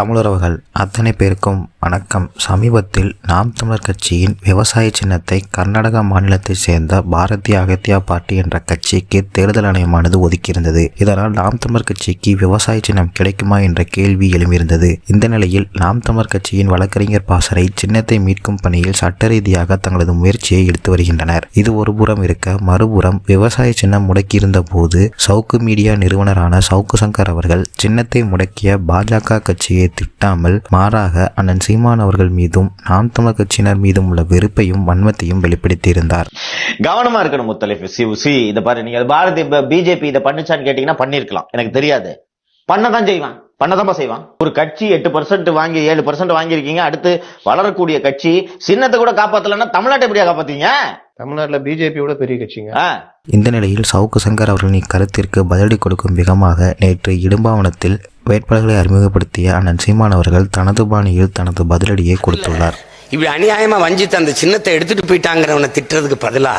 தமிழுறவுகள் அத்தனை பேருக்கும் வணக்கம். சமீபத்தில் நாம் தமிழர் கட்சியின் விவசாய சின்னத்தை கர்நாடக மாநிலத்தைச் சேர்ந்த பாரதிய அகத்தியா பார்ட்டி என்ற கட்சிக்கு தேர்தல் ஆணையமானது ஒதுக்கியிருந்தது. இதனால் நாம் தமிழர் கட்சிக்கு விவசாய சின்னம் கிடைக்குமா என்ற கேள்வி எழும்பியிருந்தது. இந்த நிலையில் நாம் தமிழர் கட்சியின் வழக்கறிஞர் பாசறை சின்னத்தை மீட்கும் பணியில் சட்ட ரீதியாக தங்களது முயற்சியை எடுத்து வருகின்றனர். இது ஒரு புறம் இருக்க மறுபுறம் விவசாய சின்னம் முடக்கியிருந்த போது சவுக்கு மீடியா நிறுவனரான சவுக்கு சங்கர் அவர்கள் சின்னத்தை முடக்கிய பாஜக கட்சியை திட்டாமல் மாறாக அண்ணன் சீமான் அவர்கள் மீதும் நாம் தமிழர் கட்சியினர் மீதும் உள்ள வெறுப்பையும் வன்மத்தையும் வெளிப்படுத்தியிருந்தார். கவனமா இருக்கணும் முத்தலிஃப் சி சி இத பாரு நீங்க பாரதி பிஜேபி இதை பண்ணுச்சான்னு கேட்டீங்கன்னா பண்ணிருக்கலாம் எனக்கு தெரியாது. பண்ணதான் செய்வான். பண்ணதான் செய்வான். ஒரு கட்சி எட்டு பர்சன்ட் வாங்கி ஏழு பர்சன்ட் வாங்கியிருக்கீங்க. அடுத்து வளரக்கூடிய கட்சி சின்னத்தை கூட காப்பாத்தலன்னா தமிழ்நாட்டை எப்படியா காப்பாத்தீங்க தமிழ்நாட்டுல பிஜேபியோட பெரிய கட்சிங்க. இந்த நிலையில் சவுக்கு சங்கர் அவர்களின் இக்கருத்திற்கு பதிலடி கொடுக்கும் விதமாக நேற்று இடும்பாவனத்தில் வேட்பாளர்களை அறிமுகப்படுத்திய அண்ணன் சீமான் அவர்கள் தனது பாணியில் தனது பதிலடியை கொடுத்துள்ளார். இப்படி அநியாயமா வஞ்சித்து அந்த சின்னத்தை எடுத்துட்டு போயிட்டாங்கிறவனை திட்டுறதுக்கு பதிலா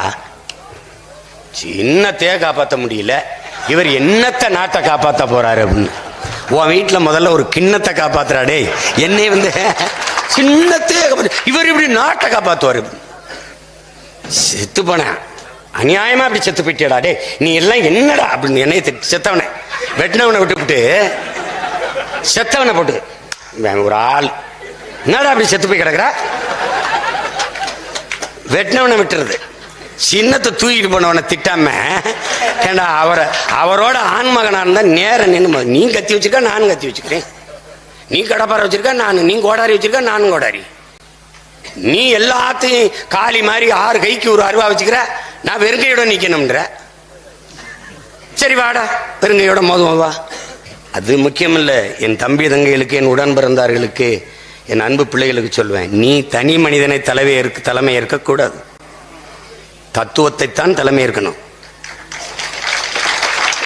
சின்னத்தையே காப்பாற்ற முடியல. இவர் என்னத்தை நாட்டை காப்பாற்ற போறாரு அப்படின்னு. உன் வீட்டில் முதல்ல ஒரு கிண்ணத்தை காப்பாத்துறாடே என்னை வந்து சின்னத்தையே இவர் இப்படி நாட்டை காப்பாத்துவாரு. செத்து போனேன் அநியாயமா அப்படி செத்து போயிட்டியடா டே நீ எல்லாம் என்னடா அப்படின்னு என்னைய செத்தவனை. வெட்டினவனை விட்டுவிட்டு செத்தவனை போட்டு. ஒரு ஆள். என்னடா அப்படி செத்து போய் கிடக்குற? வெட்டினவனை விட்டுறது. சின்னத்தை தூக்கிட்டு போனவனை திட்டாம ஏண்டா அவரை அவரோட ஆண்மகனா இருந்தா நேரம் நின்று நீ கத்தி வச்சிருக்க நானும் கத்தி வச்சுக்கிறேன். நீ கடப்பாறை வச்சிருக்க நான். நீ கோடாரி வச்சிருக்க நானும் கோடாரி. நீ எல்லாத்தையும் காலி மாதிரி ஆறு கைக்கு ஒரு அருவா வச்சுக்கிற நான் வெறுங்கையோட நிக்கணும்ன்ற. சரி வாடா பெருங்கையோட மோதுவோம் வா. அது முக்கியமில்ல. என் தம்பி தங்கைகளுக்கு என் உடன் பிறந்தார்களுக்கு என் அன்பு பிள்ளைகளுக்கு சொல்வேன். நீ தனி மனிதனை தலைமை ஏற்க தலைமை ஏற்கக்கூடாது. தத்துவத்தைத்தான் தலைமை ஏற்கணும்.